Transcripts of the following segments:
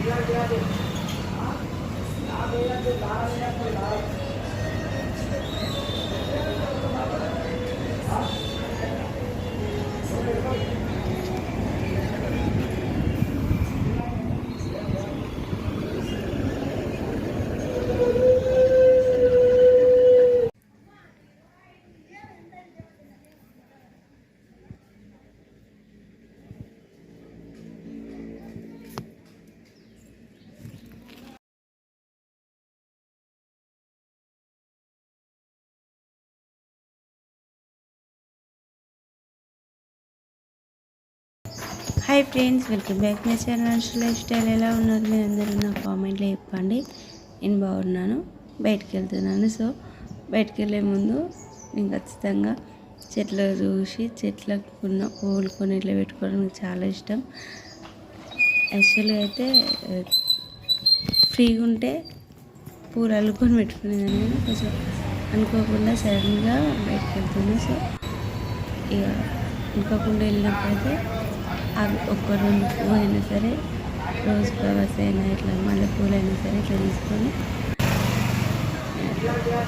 ఇలాంటి ఇలాంటి యాభై ఇలాంటి దారాలు ఇలాంటి దారాలు hi friends welcome back my channel. Lifestyle ఎలా ఉన్నారు? మీరు అందరూ నా కామెంట్లో చెప్పండి. నేను బాగున్నాను బయటికి వెళ్తున్నాను. సో బయటికి వెళ్ళే ముందు నేను ఖచ్చితంగా చెట్లు చూసి చెట్లకు ఉన్న పువ్వులు కొని ఇట్లా పెట్టుకోవడం నాకు చాలా ఇష్టం. యాక్చువల్గా అయితే ఫ్రీగా ఉంటే పూలు అల్లుకొని పెట్టుకునేదాన్ని. కొంచెం అనుకోకుండా సడన్గా బయటకు వెళ్తున్నాను సో ఇక అనుకోకుండా వెళ్ళినప్పుడైతే అవి ఒక్క రెండు పువ్వు అయినా సరే రోజ్ ఫ్లవర్స్ అయినా ఇట్లా మల్లెపూలు అయినా సరే ఇట్లా తీసుకొని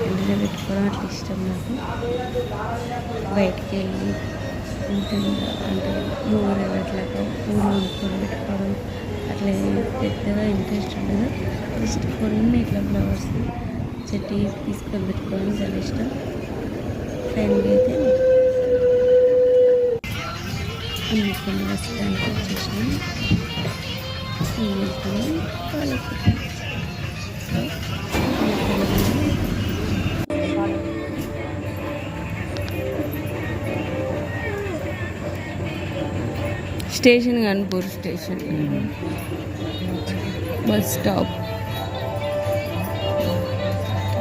ఇంట్లో పెట్టుకోవడం అట్లా ఇష్టం నాకు. బయటికి వెళ్ళి ఉంటుంది అంటే మూరలు అట్లా పూలు కొనుక్కొని పెట్టుకోవడం అట్లా పెద్దగా ఇంట్రెస్ట్ ఉండదు. జస్ట్ కొన్ని ఇట్లా ఫ్లవర్స్ చెట్టు తీసుకొని పెట్టుకోవడం చాలా ఇష్టం. ఫ్రెండ్ అయితే అన్ని కొన్ని వస్తానికి వచ్చేసినాం వెళ్తున్నాం వాళ్ళకి station Kanpur station. Bus stop.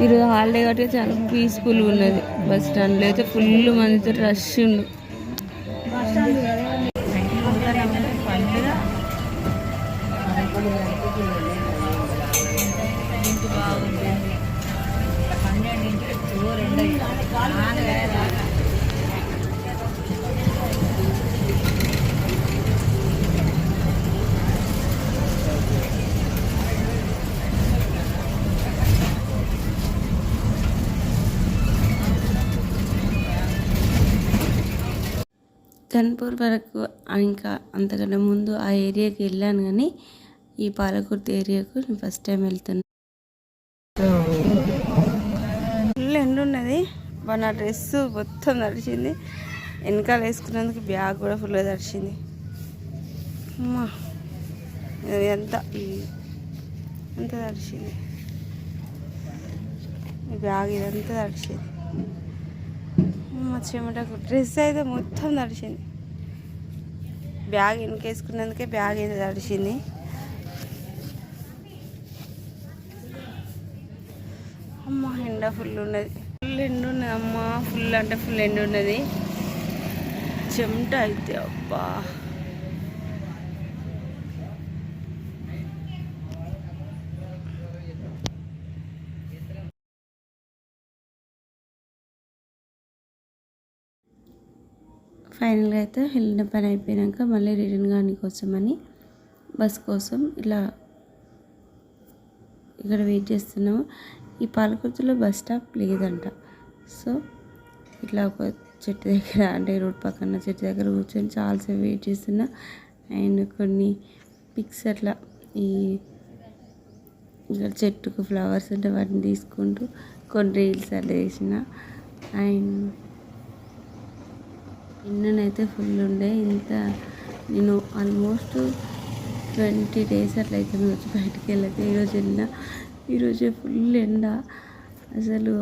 ఈరోజు హాలిడే కాబట్టి చాలా పీస్ఫుల్గా ఉన్నది. బస్ స్టాండ్లో అయితే ఫుల్ మందితో రష్ ఉండు. ధన్పూర్ వరకు ఇంకా అంతకంటే ముందు ఆ ఏరియాకి వెళ్ళాను కానీ ఈ పాలకుర్తి ఏరియాకు నేను ఫస్ట్ టైం వెళ్తున్నాను ఫుల్ ఎండు ఉన్నది. బా నా డ్రెస్ మొత్తం తడిచింది. వెనకాల వేసుకున్నందుకు బ్యాగ్ కూడా ఫుల్గా తడిచింది. అమ్మా ఎంత? అంత ఎంత తడిచింది? ఈ బ్యాగ్ ఇదంతా తడిచింది. మా చెమటకు డ్రెస్ అయితే మొత్తం తడిచింది బ్యాగ్ వెనకేసుకున్నందుకే బ్యాగ్ అయితే తడిచింది అమ్మ ఎండ ఫుల్ ఉన్నది. ఫుల్ ఎండ ఉన్నది అమ్మ. ఫుల్ అంటే ఫుల్ ఎండ ఉన్నది. చెమట అయితే అబ్బా. ఫైనల్గా అయితే వెళ్ళిన పని అయిపోయాక మళ్ళీ రిటర్న్ కానీ కోసమని బస్ కోసం ఇలా ఇక్కడ వెయిట్ చేస్తున్నాము. ఈ పాలకుర్తిలో బస్ స్టాప్ లేదంట. సో ఇట్లా ఒక చెట్టు దగ్గర అంటే రోడ్ పక్కన చెట్టు దగ్గర కూర్చొని చాలాసేపు వెయిట్ చేస్తున్నా. అండ్ కొన్ని పిక్స్ అట్లా ఈ ఇక్కడ చెట్టుకు ఫ్లవర్స్ ఉంటే వాటిని తీసుకుంటూ కొన్ని రీల్స్ అట్లా చేసిన. అండ్ నిన్ననైతే ఫుల్ ఉండే. ఇంత నేను ఆల్మోస్ట్ ట్వంటీ డేస్ అట్లా అయితే వచ్చి బయటికి వెళ్ళక ఈరోజు వెళ్ళిన ఈరోజే ఫుల్ ఎండ. అసలు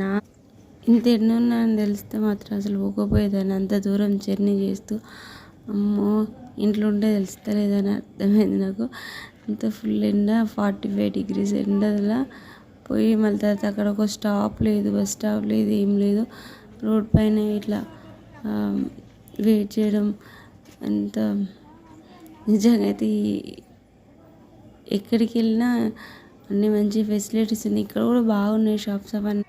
నా ఇంత ఎండ ఉన్నానని తెలిస్తే మాత్రం అసలు పోకపోయేదాన్ని అంత దూరం జర్నీ చేస్తూ అమ్మో ఇంట్లో ఉంటే తెలుస్తలేదని అర్థమైంది నాకు. అంత ఫుల్ ఎండ ఫార్టీ ఫైవ్ డిగ్రీస్ ఎండలా పోయి మళ్ళీ తర్వాత అక్కడ ఒక స్టాప్ లేదు బస్ స్టాప్ లేదు ఏం లేదు. రోడ్ పైన ఇట్లా వెయిట్ చేయడం అంత నిజంగా అయితే ఎక్కడికి వెళ్ళినా అన్ని మంచి ఫెసిలిటీస్ ఉన్నాయి. ఇక్కడ కూడా బాగున్నాయి షాప్స్ అవన్నీ.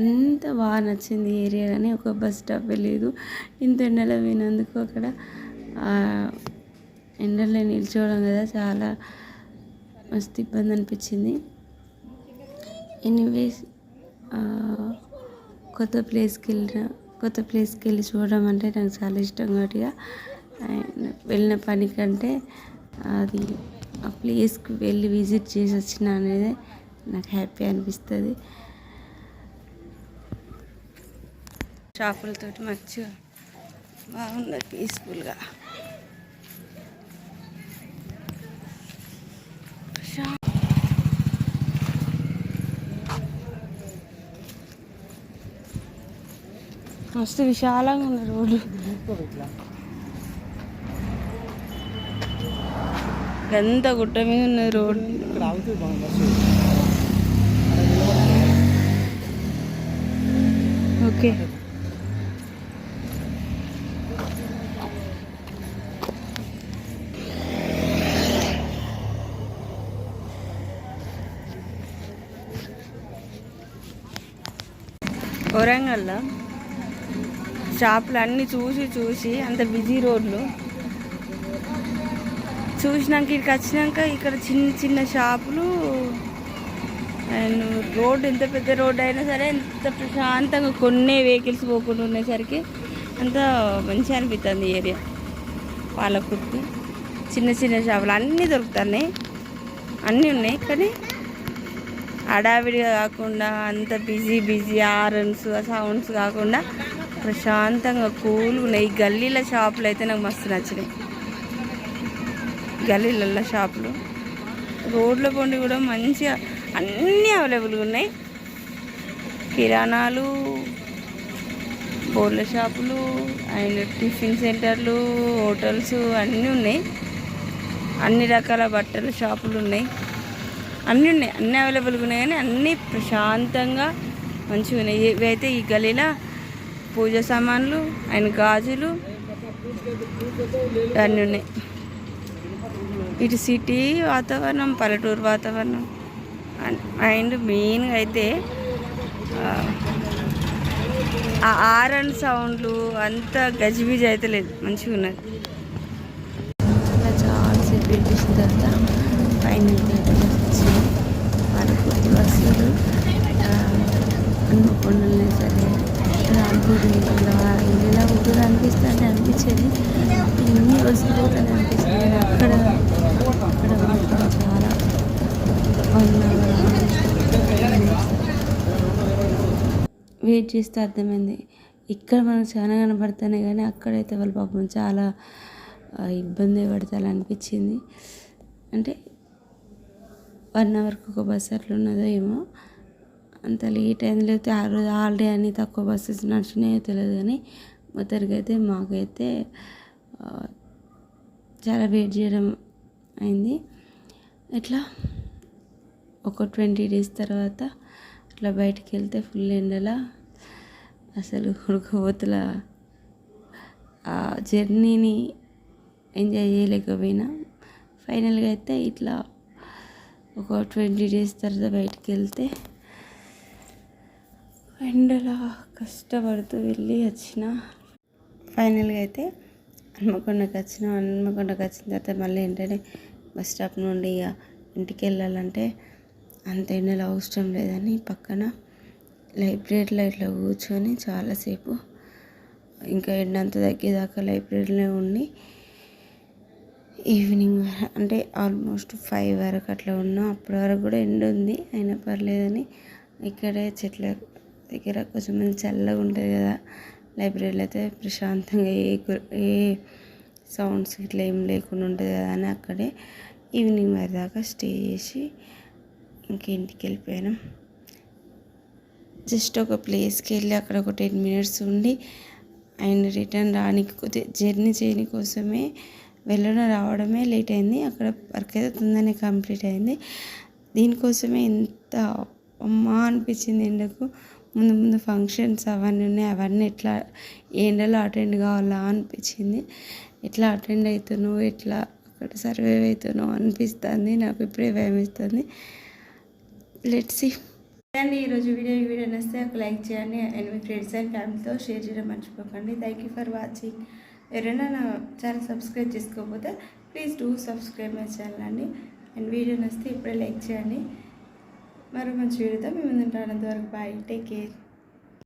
అంత బాగా నచ్చింది ఏరియా కానీ ఒక బస్ స్టాప్ లేదు ఇంత ఎండలో పోయినందుకు అక్కడ ఎండలో నిల్చోవడం కదా చాలా మస్తు ఇబ్బంది అనిపించింది. ఎనీవేస్ కొత్త ప్లేస్కి వెళ్ళిన కొత్త ప్లేస్కి వెళ్ళి చూడడం అంటే నాకు చాలా ఇష్టం కాబట్టి అండ్ వెళ్ళిన పని కంటే అది ఆ ప్లేస్కి వెళ్ళి విజిట్ చేసి వచ్చిన అనేది నాకు హ్యాపీ అనిపిస్తుంది. షాపులతోటి మంచిగా బాగున్నది పీస్ఫుల్గా మస్తు విశాలంగా ఉంది రోడ్డు ఎంత గుట్ట మీద ఉన్నది రోడ్ ఇక్కడ ఆగుతుంది బాగుంది బస్సు ఓకే వరంగల్లో షాపులు అన్నీ చూసి చూసి అంత బిజీ రోడ్లు. చూసినాక ఇక్కడికి వచ్చినాక ఇక్కడ చిన్న చిన్న షాపులు. అండ్ రోడ్ ఎంత పెద్ద రోడ్ అయినా సరే ఎంత ప్రశాంతంగా కొన్ని వెహికల్స్ పోకుండా ఉండేసరికి అంత మంచిగా అనిపిస్తుంది ఈ ఏరియా. పాలకుర్తి చిన్న చిన్న షాపులు అన్నీ దొరుకుతున్నాయి. అన్నీ ఉన్నాయి కానీ హడావిడిగా కాకుండా అంత బిజీ బిజీ ఆరన్స్ సౌండ్స్ కాకుండా ప్రశాంతంగా కూల్గా ఉన్నాయి. ఈ గల్లీల షాపులు అయితే నాకు మస్తు నచ్చినాయి. గల్లీలలో షాపులు. రోడ్ల పొండి కూడా మంచిగా అన్నీ అవైలబుల్గా ఉన్నాయి. కిరాణాలు బోర్ల షాపులు అండ్ టిఫిన్ సెంటర్లు హోటల్స్ అన్నీ ఉన్నాయి. అన్ని రకాల బట్టల షాపులు ఉన్నాయి. అన్నీ ఉన్నాయి. అన్నీ అవైలబుల్గా ఉన్నాయి కానీ అన్నీ ప్రశాంతంగా మంచిగా ఉన్నాయి. ఇవి అయితే ఈ గల్లీలో పూజ సామాన్లు అండ్ గాజులు అన్నీ ఉన్నాయి. ఇటు సిటీ వాతావరణం పల్లెటూరు వాతావరణం. అండ్- అండ్ మెయిన్గా అయితే ఆ, ఆరన్ సౌండ్లు అంత గజిబిజి అయితే లేదు. మంచిగా ఉన్నది. ఇలా చాలాసేపు వెయిట్ చేసిన తర్వాత ఫైనల్గా అయితే బస్ వచ్చింది పాలకుర్తి బస్సులు హన్మకొండలనే సరే రాంపూడి ఇలా ఇలా ఊరు అనిపిస్తుంది అనిపించేది ఇన్ని బస్సులు పోతానే అనిపిస్తుంది కానీ అక్కడ అక్కడ మాత్రం చాలా వన్ వెయిట్ చేస్తే అర్థమైంది. ఇక్కడ మనకు చాలా కనబడుతున్నాయి కానీ అక్కడైతే వాళ్ళు పాపం చాలా ఇబ్బంది పడతారు అనిపించింది అంటే వన్ అవర్కి ఒక బస్సు అట్లా ఉన్నదో ఏమో. అంత లేట్ అయింది. లేకపోతే ఆ రోజు హాలిడే అని తక్కువ బస్సెస్ నడిచినాయో తెలియదు కానీ మొత్తానికి అయితే మాకైతే చాలా వెయిట్ చేయడం అయింది. ఎట్లా? ఒక ట్వంటీ డేస్ తర్వాత ఇట్లా బయటికి వెళ్తే ఫుల్ ఎండల. అసలు ఉడకపోతుల. ఆ జర్నీని ఎంజాయ్ చేయలేకపోయినా. ఫైనల్గా అయితే ఇట్లా ఒక ట్వంటీ డేస్ తర్వాత బయటికి వెళ్తే ఎండలా కష్టపడుతూ వెళ్ళి వచ్చిన. ఫైనల్గా అయితే హన్మకొండకి వచ్చిన. హన్మకొండకి వచ్చిన తర్వాత మళ్ళీ వెంటనే బస్ స్టాప్ నుండి ఇక ఇంటికి వెళ్ళాలంటే అంత ఎండలో అవసరం లేదని పక్కన లైబ్రరీలో ఇట్లా కూర్చొని చాలాసేపు ఇంకా ఎండంత తగ్గేదాకా లైబ్రరీలో ఉండి ఈవినింగ్ వర- అంటే ఆల్మోస్ట్ ఫైవ్ వరకు అట్లా ఉన్నాం. అప్పటి వరకు కూడా ఎండ ఉంది అయినా పర్లేదని ఇక్కడే చెట్ల దగ్గర కొంచెం మంది చల్లగా ఉంటుంది కదా లైబ్రరీలో అయితే ప్రశాంతంగా ఏ ఏ సౌండ్స్ ఇట్లా ఏం లేకుండా ఉంటుంది కదా అని అక్కడే ఈవినింగ్ వరదాకా దాకా స్టే చేసి ఇంకా ఇంటికి వెళ్ళిపోయాను జస్ట్ ఒక ప్లేస్కి వెళ్ళి అక్కడ ఒక టెన్ మినిట్స్ ఉండి అండ్ రిటర్న్ రానికి జర్నీ చేయని కోసమే వెళ్ళడం రావడమే లేట్ అయింది. అక్కడ వర్క్ అయితే తొందరనే కంప్లీట్ అయింది. దీనికోసమే ఎంత అమ్మా అనిపించింది ఎండకు. ముందు ముందు ఫంక్షన్స్ అవన్నీ ఉన్నాయి. అవన్నీ ఎట్లా ఎండలో అటెండ్ కావాలా అనిపించింది. ఎట్లా అటెండ్ అవుతున్నావు ఎట్లా అక్కడ సర్వైవ్ అవుతున్నావు? అనిపిస్తుంది. నాకు ఇప్పుడే భయం లెట్ సి సీ అండి ఈరోజు వీడియో ఈ వీడియో నచ్చితే ఒక లైక్ చేయండి అండ్ మీ ఫ్రెండ్స్ అండ్ ఫ్యామిలీతో షేర్ చేయడం మర్చిపోకండి. థ్యాంక్ యూ ఫర్ వాచింగ్ ఎవరైనా నా ఛానల్ సబ్స్క్రైబ్ చేసుకోకపోతే please do subscribe my channel అండి. అండ్ వీడియో నచ్చితే ఇప్పుడే లైక్ చేయండి. మరో మంచి వీడియోతో మేము ముందు వరకు బాయ్ టేక్ కేర్